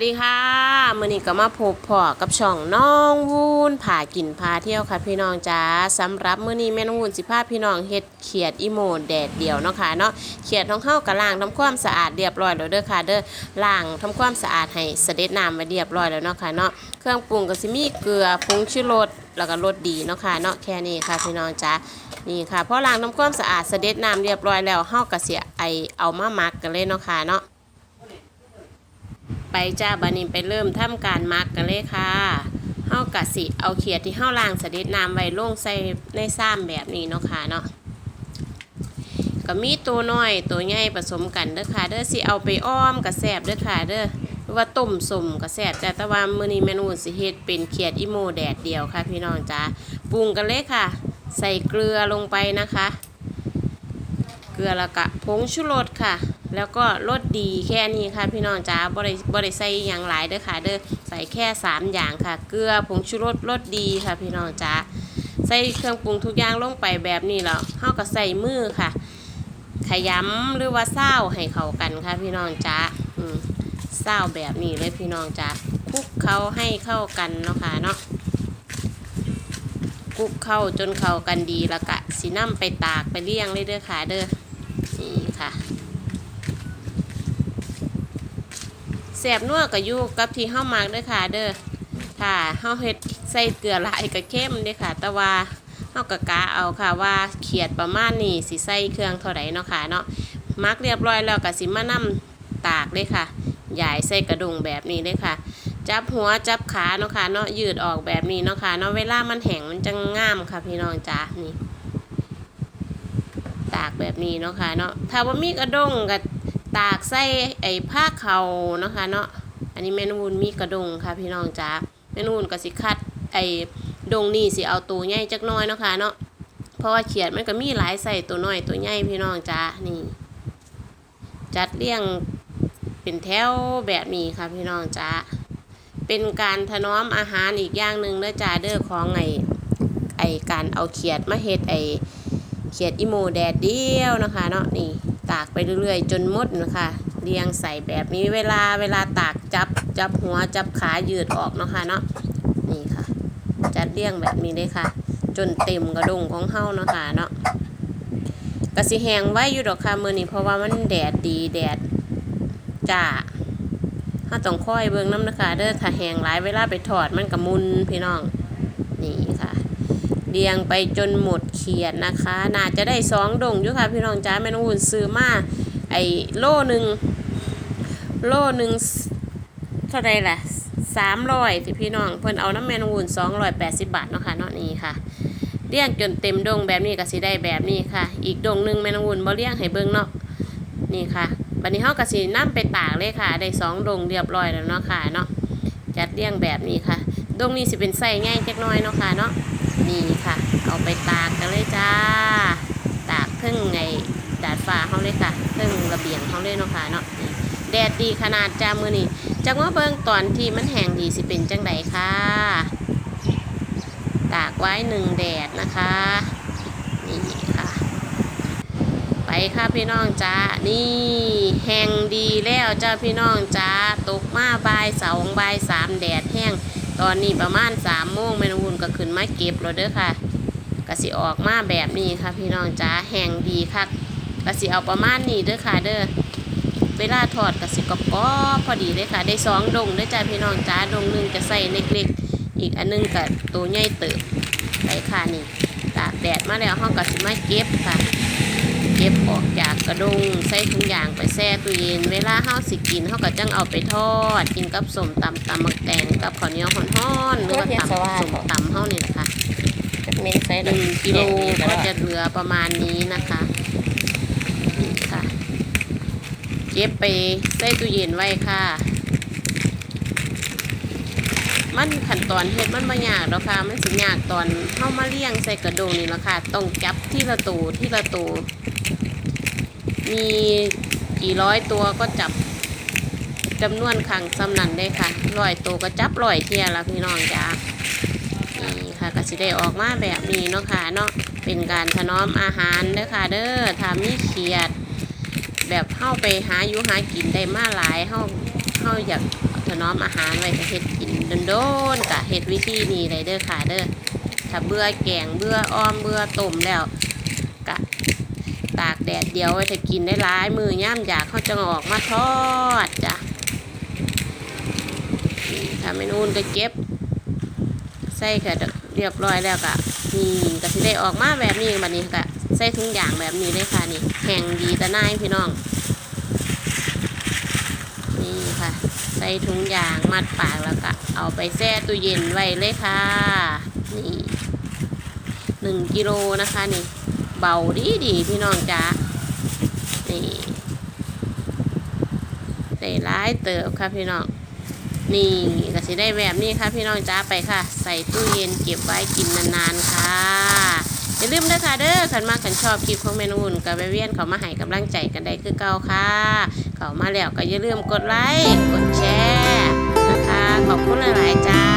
วัสดีค่ะมื่อนี้ก็มาพบพ่อกับช่องน้องวูนผ่ากินพาเที่ยวค่ะพี่น้องจ้าสำหรับมื่อนี้แม่น้องวูนสิพาพี่น้องเฮ็ดเขียดอีโมแดดเดียวเนาะค่ะเนาะเขียดท้องเข้ากระล่างทำความสะอาดเรียบร้อยแล้วเด้อค่ะเด้อล้างทำความสะอาดให้เสด็จน้ำไว้เรียบร้อยแล้วเนาะค่ะเนาะเครื่องปรุงก็สิมีเกลือผงชูรสแล้วก็รสดีเนาะค่ะเนาะแค่นี้ค่ะพี่น้องจ้านี่ค่ะพอล้างทำความสะอาดเสด็จน้ำเรียบร้อยแล้วเฮาก็สิไอเอามาหมักกันเลยเนาะค่ะเนาะ ไปจ้าบันนี้ไปเริ่มทำการมักกันเลยค่ะเฮากะสิเอาเขียดที่เฮาล้างสะเด็ดน้ำไว้ลงใส่ในซ้ำแบบนี้เนาะค่ะเนาะก็มีตัวน้อยตัวใหญ่ผสมกันเด้อค่ะเด้อสิเอาไปอ้อมกระแสบเด้อค่ะเด้อหรือว่าต้มสมกระแสบจ้าแต่ว่ามื้อนี้เมนูสิเฮ็ดเป็นเขียดอีโมแดดเดียวค่ะพี่น้องจ้าปรุงกันเลยค่ะ ใส่เกลือลงไปนะคะ กลือแล้วก็ผงชูรสค่ะ แล้วก็รสดีแค่นี้ค่ะ พี่น้องจ้าบริบริใส่อย่างหลายเด้อค่ะ เด้อใส่แค่สามอย่างค่ะ เกลือผงชูรสรสดีค่ะ พี่น้องจ้าใส่เครื่องปรุงทุกอย่างลงไปแบบนี้แล้วเฮาก็ใส่มือค่ะ ขยำหรือว่าเศร้าให้เข้ากันค่ะ พี่น้องจ้าเศร้าแบบนี้เลยพี่น้องจ้าคลุกเขาให้เข้ากันเนาะค่ะเนาะคลุกเข้าจนเข้ากันดีแล้วก็สีน้ำไปตากไปเลี้ยงเลยเด้อค่ะเด้อนี่ค่ะ แสบนัวกับยูกับที่เฮามากด้อค่ะ เด้อค่ะเฮาเฮ็ดใส่เกลือหลายกับเข้มด้อค่ะ แต่ว่าเฮากะกะเอาค่ะว่าเขียดประมาณนี้สิใส่เครื่องเท่าไหร่เนาะค่ะเนาะมักเรียบร้อยแล้วก็สิมานํตากเลยค่ะยายใส่กระดุงแบบนี้เลยค่ะ จับหัวจับขาเนาะค่ะเนาะยืดออกแบบนี้เนาะค่ะเนาะเวลามันแห้งมันจะงามค่ะพี่น้องจ้านี่ตากแบบนี้เนาะค่ะเนาะถ้าว่ามีกระดงกับ ตากใส่ไอ้ผ้าเขานะคะเนาะอันนี้แม่นวุนมีกระดงค่ะพี่น้องจ้าแม่นวุนก็สิคัดไอ้ดงนี่สิเอาตัวใหญ่จักน้อยเนาะค่ะเนาะเพราะว่าเขียดมันก็มีหลายใส่ตัวน้อยตัวใหญ่พี่น้องจ้านี่ จัดเรียงเป็นแถวแบบนี้ค่ะพี่น้องจ้าเป็นการถนอมอาหารอีกอย่างหนึ่งเด้อจ้าเด้อของไอ้ไอ้การเอาเขียดมาเฮ็ดไอ้เขียดอีโมแดดเดียวนะคะเนาะนี่ ตากไปเรื่อยๆ จนหมดนะคะเรียงใส่แบบนี้เวลาเวลาตากจับจับหัวจับขายืดออกเนาะคะเนาะนี่ค่ะ จัดเรียงแบบนี้เลยค่ะ จนเต็มกระดงของเฮาเนาะคะเนาะกระสิแหงไว้อยู่ดอกค่ะมือนี้เพราะว่ามันแดดดีแดดจ้าถ้าต้องค่อยเบิ่งน้ำนะคะเด้อถ้าแหงหลายเวลาไปถอดมันกระมุนพี่น้อง เรียงไปจนหมดเขียดนะคะ น่าจะได้สองดงอยู่ค่ะพี่น้องจ้าแม่นอุ่นซื้อมาไอ้โล่หนึ่งโล่หนึ่งเท่าไรล่ะสามร้อยที่พี่น้องเพิ่นเอาน้ำแม่น้องอุ่นสองร้อยแปดสิบบาทเนาะค่ะเนาะนี่ค่ะเรียงจนเต็มดงแบบนี้ก็สิได้แบบนี้ค่ะ อีกดงหนึ่งแม่น้องอุ่นบ่เรียงให้เบิ่งเนาะนี่ค่ะบัดนี้เฮาก็สินํไปตากเลยค่ะ ได้สองดงเรียบร้อยแล้วเนาะค่ะเนาะจัดเรียงแบบนี้ค่ะ ดงนี้สิเป็นไส้ง่ายจักน้อยเนาะค่ะเนาะ นี่ค่ะ เอาไปตากกันเลยจ้า ตากเพิ่งไงดาดฟ้าเขาเลยค่ะเพิ่งระเบียงเขาเลยเนาะค่ะเนาะแดดดีขนาดจ้ามือนี่จังว่าเบิ่งตอนที่มันแห้งดีสิเป็นจังไดค่ะ ตากไว้หนึ่งแดดนะคะนี่ค่ะ ไปค่ะพี่น้องจ้านี่แห้งดีแล้วจ้าพี่น้องจ้าตกมาบ่ายสองบ่ายสามแดดแห้ง ตอนนี้ประมาณสามโมงแม่นวุ่นก็ขึ้นมาเก็บแล้วเด้อค่ะกสิออกมาแบบนี้ค่ะ พี่น้องจ้าแห้งดีค่ะกสิเอาประมาณนี้เด้อค่ะเด้อเวลาทอดกสิกรอบพอดีเลยค่ะ ได้สองดงเด้อจ้าพี่น้องจ้าดงหนึ่งจะใส่เล็กๆ อีกอันหนึงก็ตัวใหญ่เติบไปค่ะนี่ตากแดดมาแล้วห้องกสิมาเก็บค่ะ เก็บออกจากกระดงใส่ถุงยางไปแช่ตู้เย็น เวลาเฮาสิกินเฮาก็จังเอาไปทอด กินกับสมตำตำมักแตงกับข้าวเหนียวฮ้อนๆหรือว่าตำสมตำเฮานี่แหละค่ะเมนใส่หนึ่งกิโลก็จะเหลือประมาณนี้นะคะนี่ค่ะ เก็บไปใส่ตู้เย็นไว้ค่ะ มันขั้นตอนเฮ็ดมันบ่ยากดอกค่ะ มันสิยากตอนเฮามาเลี้ยงใส่กระดงนี่แหละค่ะ ต้องจับที่ละตัวที่ละตัว มีกี่ร้อยตัวก็จับจำนวนครั้งสำนันได้ค่ะร้อยตัวก็จับร้อยเที่ยละพี่น้องจ้านี่ค่ะก็สิได้ออกมาแบบนี้เนาะค่ะเนาะเป็นการถนอมอาหารเด้อค่ะ เด้อถ้ามีเขียด แบบเข้าไปหาอยู่หากินได้มาหลายเข้าเข้าอยากถนอมอาหารไว้เฮ็ดกินโดนๆกะเฮ็ดวิธีนี้เลยเด้อค่ะเด้อถ้าเบื่อแกงเบื่ออ้อมเบื่อต้มแล้ว ตากแดดเดียวไว้ถ้ากินได้หลายมือย่ามอยากเขาจะออกมาทอดจ้ะนี่ถ้าไม่นู่นก็เก็บใส่ค่ะเรียบร้อยแล้วก็นี่ก็สิได้ออกมาแบบนี้บัดนี้ก็ใส่ถุงยางแบบนี้เลยค่ะนี่แห้งดีต่นายพี่น้อง นี่ค่ะ ใส่ถุงยางมัดปากแล้วก็เอาไปแช่ตู้เย็นไว้เลยค่ะ นี่หนึ่งกิโลนะคะนี่ เบาดีดีพี่น้องจ้านี่ได้ร้ายเติบค่ะพี่น้องนี่ก็สิได้แบบนี้ค่ะพี่น้องจ้าไปค่ะ ใส่ตู้เย็นเก็บไว้กินนานๆค่ะอย่าลืมด้อค่ะเด้อขันมากขันชอบคลิปของเมนูอุ่นกับเวียนเขามาให้กำลังใจกันได้คือเก่าค่ะ เขามาแล้วก็อย่าลืมกดไลค์กดแชร์นะคะขอบคุณหลายๆจ้า